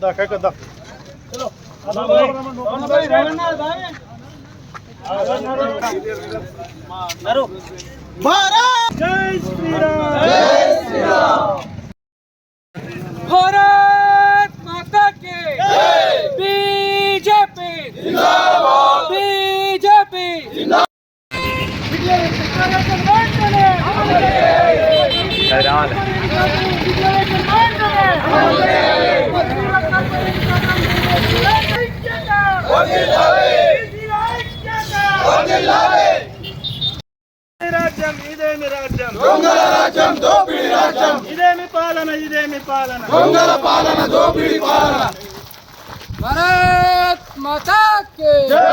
да, как Jai Shri Ram Jai Shri Ram Bharat Mata ke Jai BJP Jindabad BJP Jindabad Hare Ram Hare Ram దొంగల రాజ్యం దోపిడి రాజ్యం ఇదేమి పాలన ఇదేమి పాలన దొంగల పాలన దోపిడి పాలన భారత్ మాతా కే జై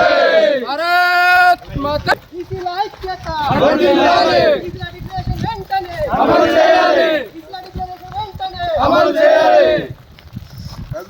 భారత్ మాతా ఇస్లా ఐక్యత అమలు చేయాలి ఇస్లా డిక్లరేషన్ వెంటనే అమలు చేయాలి ఇస్లా డిక్లరేషన్ వెంటనే అమలు చేయాలి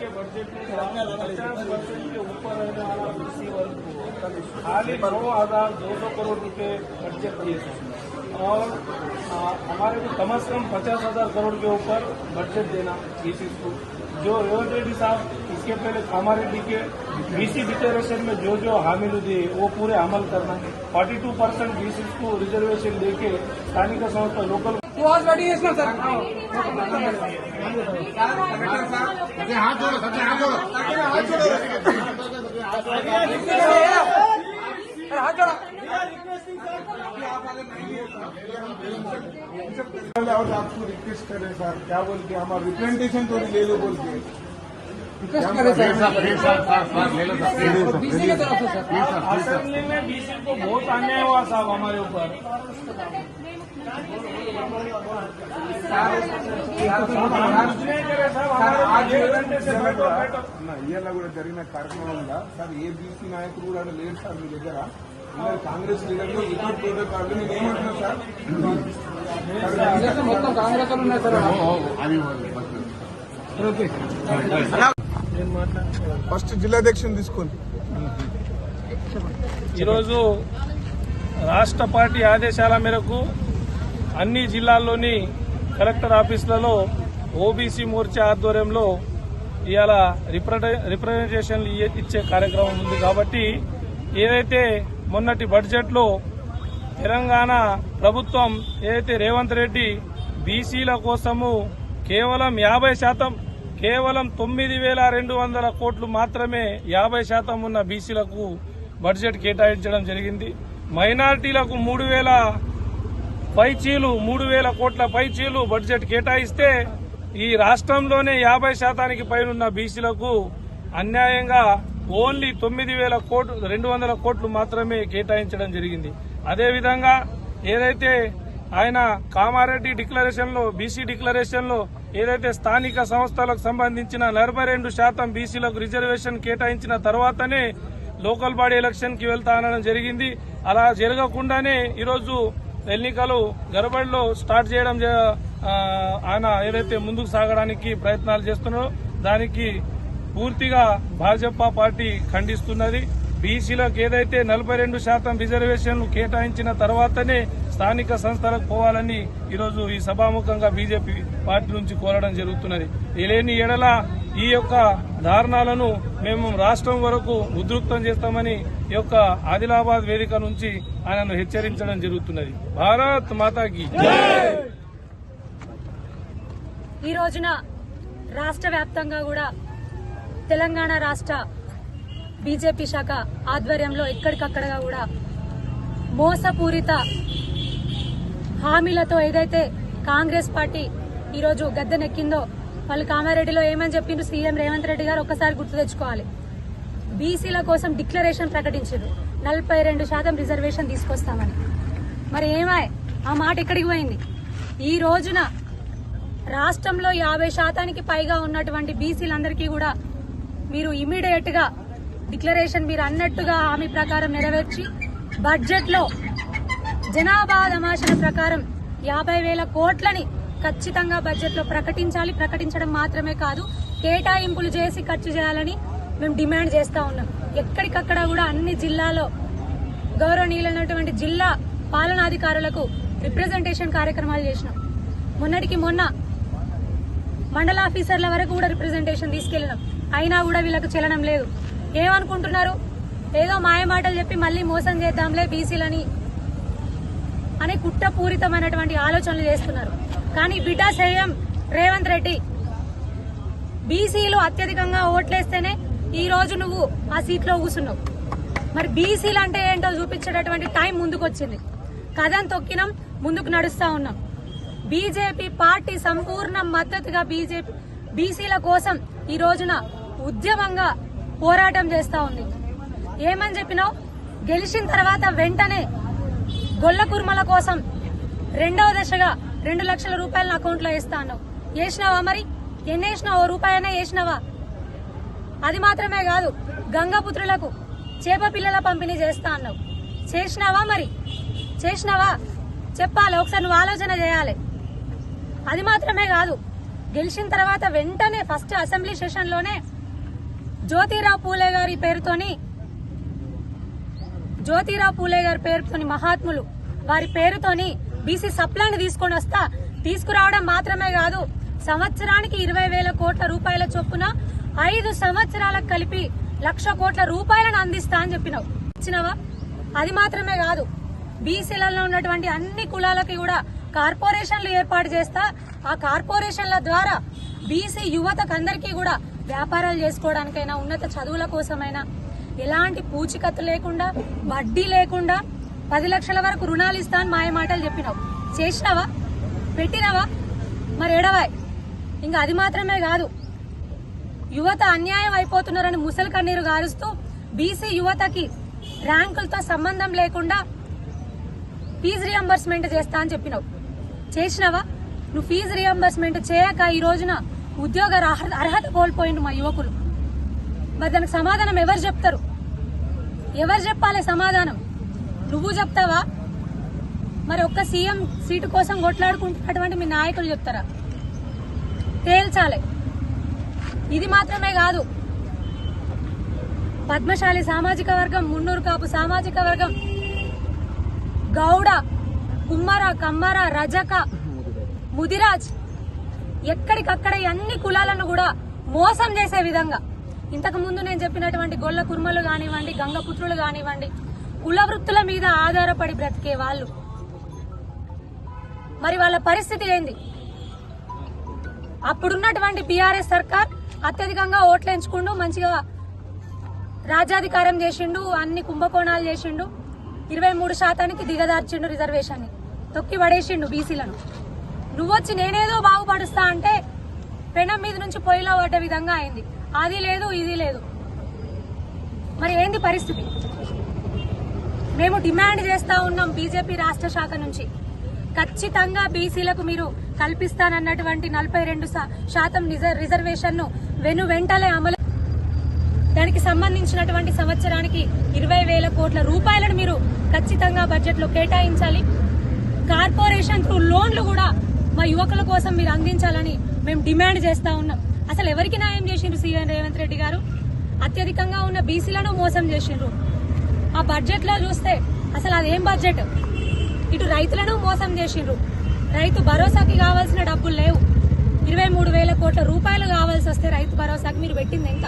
के बजट के ऊपर खाली हज़ार दो सौ करोड़ रुपए बजट दिए थे और हमारे को कम से कम पचास हज़ार करोड़ के ऊपर बजट देना इस चीज़ को जो रेवंत रेड्डी साहब इसके पहले हमारे डीके बीसी डिक्लेरेशन में जो जो हामिल दिए वो पूरे अमल करना फोर्टी टू परसेंट बीसी को रिजर्वेशन देके स्थानीय संस्था लोकल हाथ जोड़ो। हाथ जोड़ो। और आपको रिक्वेस्ट करें सर क्या बोल के हमारा रिप्रेजेंटेशन तो ले लो बोल के रिक्वेस्ट करे सर बीसी के तरफ से सर असेंबली में बीसी को बहुत अन्याय हुआ साहब हमारे ऊपर आज एक घंटे से बैठो बैठो ఇయ్యాల కూడా జరిగిన కార్యక్రమంలో సార్ ఏ బీసీ నాయకులు కూడా లేరు సార్ మీ దగ్గర అందరు కాంగ్రెస్ లీడర్లు వితౌట్ ప్రోటోకాల్ నేను ఏమంటున్నా సార్? దేశం మొత్తం కాంగ్రెస్ వాళ్ళు ఉన్నాయి సార్. ఫస్ట్. జిల్లాధ్యక్షుని తీసుకోండి ఈరోజు రాష్ట్ర పార్టీ ఆదేశాల మేరకు అన్ని జిల్లాల్లోని కలెక్టర్ ఆఫీసులలో ఓబీసీ మోర్చా ఆధ్వర్యంలో ఇవాళ రిప్రజెంటేషన్లు ఇయ్య- ఇచ్చే కార్యక్రమం ఉంది కాబట్టి ఏదైతే మొన్నటి బడ్జెట్లో తెలంగాణ ప్రభుత్వం ఏదైతే రేవంత్ రెడ్డి బీసీల కోసము కేవలం యాభై శాతం కేవలం తొమ్మిది వేల రెండు వందల కోట్లు మాత్రమే యాభై శాతం ఉన్న బీసీలకు బడ్జెట్ కేటాయించడం జరిగింది. మైనార్టీలకు మూడు వేల పైచీలు మూడు వేల కోట్ల పైచీలు బడ్జెట్ కేటాయిస్తే ఈ రాష్ట్రంలోనే యాభై శాతానికి పైనున్న బీసీలకు అన్యాయంగా ఓన్లీ తొమ్మిది వేల కోట్లు రెండు వందల కోట్లు మాత్రమే కేటాయించడం జరిగింది. అదేవిధంగా ఏదైతే ఆయన కామారెడ్డి డిక్లరేషన్లో బీసీ డిక్లరేషన్లో ఏదైతే స్థానిక సంస్థలకు సంబంధించిన నలభై రెండు శాతం బీసీలకు రిజర్వేషన్ కేటాయించిన తర్వాతనే లోకల్ బాడీ ఎలక్షన్కి వెళ్తా అనడం జరిగింది. అలా జరగకుండానే ఈరోజు ఎన్నికలు గరబడిలో స్టార్ట్ చేయడం జ- ఆయన ఏదైతే ముందుకు సాగడానికి ప్రయత్నాలు చేస్తున్నారో దానికి పూర్తిగా భాజపా పార్టీ ఖండిస్తున్నది. బీసీలకు ఏదైతే నలభై రెండు శాతం రిజర్వేషన్లు కేటాయించిన తర్వాతనే స్థానిక సంస్థలకు పోవాలని ఈరోజు ఈ సభాముఖంగా బీజేపీ పార్టీ నుంచి కోరడం జరుగుతున్నది. లేని ఎడల ఈ యొక్క దారుణాలను మేము రాష్ట్రం వరకు ఉద్రిక్తం చేస్తామని ఈ యొక్క ఆదిలాబాద్ వేదిక నుంచి ఆయనను హెచ్చరించడం జరుగుతున్నది. భారత్ మాతాకి ఈ రోజున రాష్ట్ర వ్యాప్తంగా కూడా తెలంగాణ రాష్ట్ర బీజేపీ శాఖ ఆధ్వర్యంలో ఎక్కడికక్కడగా కూడా మోసపూరిత హామీలతో ఏదైతే కాంగ్రెస్ పార్టీ ఈరోజు గద్దెనెక్కిందో వాళ్ళు కామారెడ్డిలో ఏమని చెప్పిండ్రు? సీఎం రేవంత్ రెడ్డి గారు ఒక్కసారి గుర్తు తెచ్చుకోవాలి. బీసీల కోసం డిక్లరేషన్ ప్రకటించారు నలభై రెండు శాతం రిజర్వేషన్ తీసుకొస్తామని. మరి ఏమాయ్? ఆ మాట ఎక్కడికి పోయింది? ఈ రోజున రాష్ట్రంలో యాభై శాతానికి పైగా ఉన్నటువంటి బీసీలందరికీ కూడా మీరు ఇమీడియట్గా డిక్లరేషన్ మీరు అన్నట్టుగా హామీ ప్రకారం నెరవేర్చి బడ్జెట్లో జనాభా దమాషణ ప్రకారం యాభై వేల కోట్లని ఖచ్చితంగా బడ్జెట్లో ప్రకటించాలి. ప్రకటించడం మాత్రమే కాదు కేటాయింపులు చేసి ఖర్చు చేయాలని మేము డిమాండ్ చేస్తా ఉన్నాం. ఎక్కడికక్కడ కూడా అన్ని జిల్లాలో గౌరవనీయులైనటువంటి జిల్లా పాలనాధికారులకు రిప్రజెంటేషన్ కార్యక్రమాలు చేసినాం. మొన్నటికి మొన్న మండల ఆఫీసర్ల వరకు కూడా రిప్రజెంటేషన్ తీసుకెళ్ళినాం. అయినా కూడా వీళ్ళకు చలనం లేదు. ఏమనుకుంటున్నారు? ఏదో మాయ మాటలు చెప్పి మళ్ళీ మోసం చేద్దాంలే బీసీలని అనే కుట్రపూరితమైనటువంటి ఆలోచనలు చేస్తున్నారు. కానీ బిడ్డ సీఎం రేవంత్ రెడ్డి బీసీలు అత్యధికంగా ఓట్లేస్తేనే ఈ రోజు నువ్వు ఆ సీట్లో కూసున్నావు మరి బీసీలు అంటే ఏంటో చూపించేటటువంటి టైం ముందుకు వచ్చింది కథం తొక్కినాం ముందుకు నడుస్తా ఉన్నాం. బీజేపీ పార్టీ సంపూర్ణ మద్దతుగా బీజేపీ బీసీల కోసం ఈ రోజున ఉద్యమంగా పోరాటం చేస్తా ఉంది. ఏమని చెప్పినావు? గెలిచిన తర్వాత వెంటనే గొల్ల కుర్మల కోసం రెండవ దశగా రెండు లక్షల రూపాయలు అకౌంట్లో వేస్తా అన్నావు. వేసినావా మరి? ఎన్ని వేసినావు? ఓ రూపాయనే వేసినావా? అది మాత్రమే కాదు గంగపుత్రులకు చేప పిల్లల పంపిణీ చేస్తా అన్నావు. చేసినావా మరి? చేసినావా? చెప్పాలి? ఒకసారి నువ్వు ఆలోచన చేయాలి. అది మాత్రమే కాదు గెలిచిన తర్వాత వెంటనే ఫస్ట్ అసెంబ్లీ సెషన్లోనే జ్యోతిరావు పూలే గారి పేరుతోని జ్యోతిరావు పూలే గారి పేరుతోని మహాత్ములు వారి పేరుతోని బీసీ సప్లైని తీసుకొని వస్తా తీసుకురావడం మాత్రమే కాదు సంవత్సరానికి ఇరవై వేల కోట్ల రూపాయల చొప్పున ఐదు సంవత్సరాలకు కలిపి లక్ష కోట్ల రూపాయలను అందిస్తా అని చెప్పినావు. ఇచ్చినవా? అది మాత్రమే కాదు బీసీలలో ఉన్నటువంటి అన్ని కులాలకి కూడా కార్పొరేషన్లు ఏర్పాటు చేస్తా ఆ కార్పొరేషన్ల ద్వారా బీసీ యువతకు అందరికీ కూడా వ్యాపారాలు చేసుకోవడానికైనా ఉన్నత చదువుల కోసమైనా ఎలాంటి పూచికత్తు లేకుండా వడ్డీ లేకుండా పది లక్షల వరకు రుణాలు ఇస్తా అని మాయ మాటలు చెప్పినావు. చేసినావా? పెట్టినావా? మరి ఎడవాయ్ ఇంకా అది మాత్రమే కాదు. యువత అన్యాయం అయిపోతున్నారని ముసలి కన్నీరు గారుస్తూ బీసీ యువతకి ర్యాంకులతో సంబంధం లేకుండా ఫీజు రియంబర్స్మెంట్ చేస్తా అని చెప్పినావు. చేసినావా? నువ్వు ఫీజు రియంబర్స్మెంట్ చేయక ఈ రోజున ఉద్యోగ అర్హత కోల్పోయిండు మా యువకులు. మరి దానికి సమాధానం ఎవరు చెప్తారు? ఎవరు చెప్పాలి సమాధానం? నువ్వు చెప్తావా? మరి ఒక్క సీఎం సీటు కోసం కొట్లాడుకుంటున్నటువంటి మీ నాయకులు చెప్తారా? తేల్చాలి. ఇది మాత్రమే కాదు. పద్మశాలి సామాజిక వర్గం మున్నూరు కాపు సామాజిక వర్గం గౌడ కుమ్మర కమ్మర రజక ముదిరాజ్ ఎక్కడికక్కడ అన్ని కులాలను కూడా మోసం చేసే విధంగా. ఇంతకు ముందు నేను చెప్పినటువంటి గొల్ల కుర్మలు కానివ్వండి గంగపుత్రులు కానివ్వండి కుల వృత్తుల మీద ఆధారపడి బ్రతికే వాళ్ళు. మరి వాళ్ళ పరిస్థితి ఏంది? అప్పుడున్నటువంటి బీఆర్ఎస్ సర్కార్ అత్యధికంగా ఓట్లు ఎంచుకుంటూ మంచిగా రాజ్యాధికారం చేసిండు అన్ని కుంభకోణాలు చేసిండు ఇరవై మూడు శాతానికి దిగదార్చిండు రిజర్వేషన్ని. తొక్కి పడేసిండు బీసీలను. నువ్వొచ్చి నేనేదో బాగుపడుస్తా అంటే పెనం మీద నుంచి పొయ్యిలో పడ్డ విధంగా అయింది. అది లేదు ఇది లేదు. మరి ఏంది పరిస్థితి? మేము డిమాండ్ చేస్తా ఉన్నాం బీజేపీ రాష్ట్ర శాఖ నుంచి. ఖచ్చితంగా బీసీలకు మీరు కల్పిస్తానన్నటువంటి నలభై రెండు శాతం రిజర్వేషన్ను వెను వెంటనే అమలు దానికి సంబంధించినటువంటి సంవత్సరానికి ఇరవై వేల కోట్ల రూపాయలను మీరు ఖచ్చితంగా బడ్జెట్లో కేటాయించాలి. కార్పొరేషన్ త్రూ లోన్లు కూడా మా యువకుల కోసం మీరు అందించాలని మేము డిమాండ్ చేస్తా ఉన్నాం. అసలు ఎవరికి న్యాయం చేసిండ్రు సీఎం రేవంత్ రెడ్డి గారు? అత్యధికంగా ఉన్న బీసీలను మోసం చేసిండ్రు. ఆ బడ్జెట్లో చూస్తే అసలు అదేం బడ్జెట్? ఇటు రైతులను మోసం చేసిండ్రు. రైతు భరోసాకి కావాల్సిన డబ్బులు లేవు. ఇరవై మూడు వేల కోట్ల రూపాయలు కావాల్సి వస్తే రైతు భరోసాకి మీరు పెట్టింది ఎంత?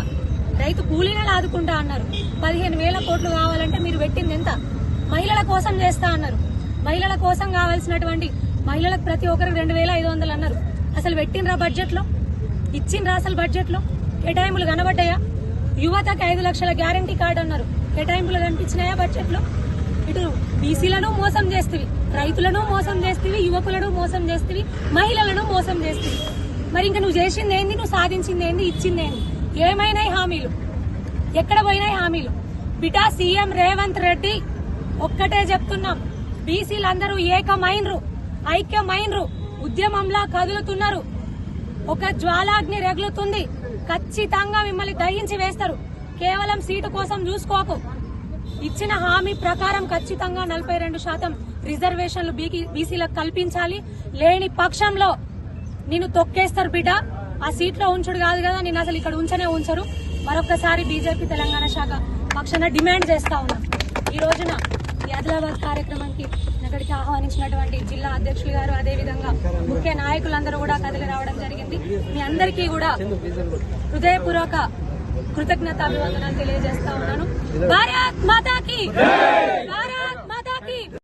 రైతు కూలీనే ఆదుకుంటా అన్నారు. పదిహేను వేల కోట్లు కావాలంటే మీరు పెట్టింది ఎంత? మహిళల కోసం చేస్తా అన్నారు. మహిళల కోసం కావాల్సినటువంటి మహిళలకు ప్రతి ఒక్కరికి రెండు వేల ఐదు వందలు అన్నారు. అసలు పెట్టినరా బడ్జెట్లో ఇచ్చిండ్రా అసలు బడ్జెట్లో కేటాయింపులు కనబడ్డాయా? యువతకి ఐదు లక్షల గ్యారంటీ కార్డు అన్నారు. కేటాయింపులు కనిపించినాయా బడ్జెట్లో ఇటు బీసీలను మోసం చేస్తుంది రైతులను మోసం చేస్తుంది యువకులను మోసం చేస్తుంది మహిళలను మోసం చేస్తుంది మరి ఇంకా నువ్వు చేసింది ఏంది? నువ్వు సాధించింది ఏంది? ఇచ్చింది ఏంది? ఏమైనాయి హామీలు? ఎక్కడ పోయినాయి హామీలు? బిటా సీఎం రేవంత్ రెడ్డి ఒక్కటే చెప్తున్నాం. బీసీలందరూ ఏకమైనరు ఐక్యమైనరు ఉద్యమంలా కదులుతున్నారు. ఒక జ్వాలాగ్ని రగులుతుంది. ఖచ్చితంగా మిమ్మల్ని దయించి వేస్తారు. కేవలం సీటు కోసం చూసుకోకు. ఇచ్చిన హామీ ప్రకారం ఖచ్చితంగా నలభై రెండు శాతం రిజర్వేషన్లు బీసీలకు కల్పించాలి. లేని పక్షంలో నిన్ను తొక్కేస్తారు బిడ్డ. ఆ సీట్లో ఉంచుడు కాదు కదా నేను అసలు ఇక్కడ ఉంచనే ఉంచరు. మరొకసారి బీజేపీ తెలంగాణ శాఖ పక్షాన డిమాండ్ చేస్తా ఉన్నా. ఈ రోజున ఆదిలాబాద్ కార్యక్రమానికి అక్కడికి ఆహ్వానించినటువంటి జిల్లా అధ్యక్షులు గారు అదేవిధంగా ముఖ్య నాయకులందరూ కూడా కదిలి రావడం జరిగింది. మీ అందరికీ కూడా హృదయపూర్వక కృతజ్ఞత అభివందనాలు తెలియజేస్తా ఉన్నాను. భారత్ మాతాకి!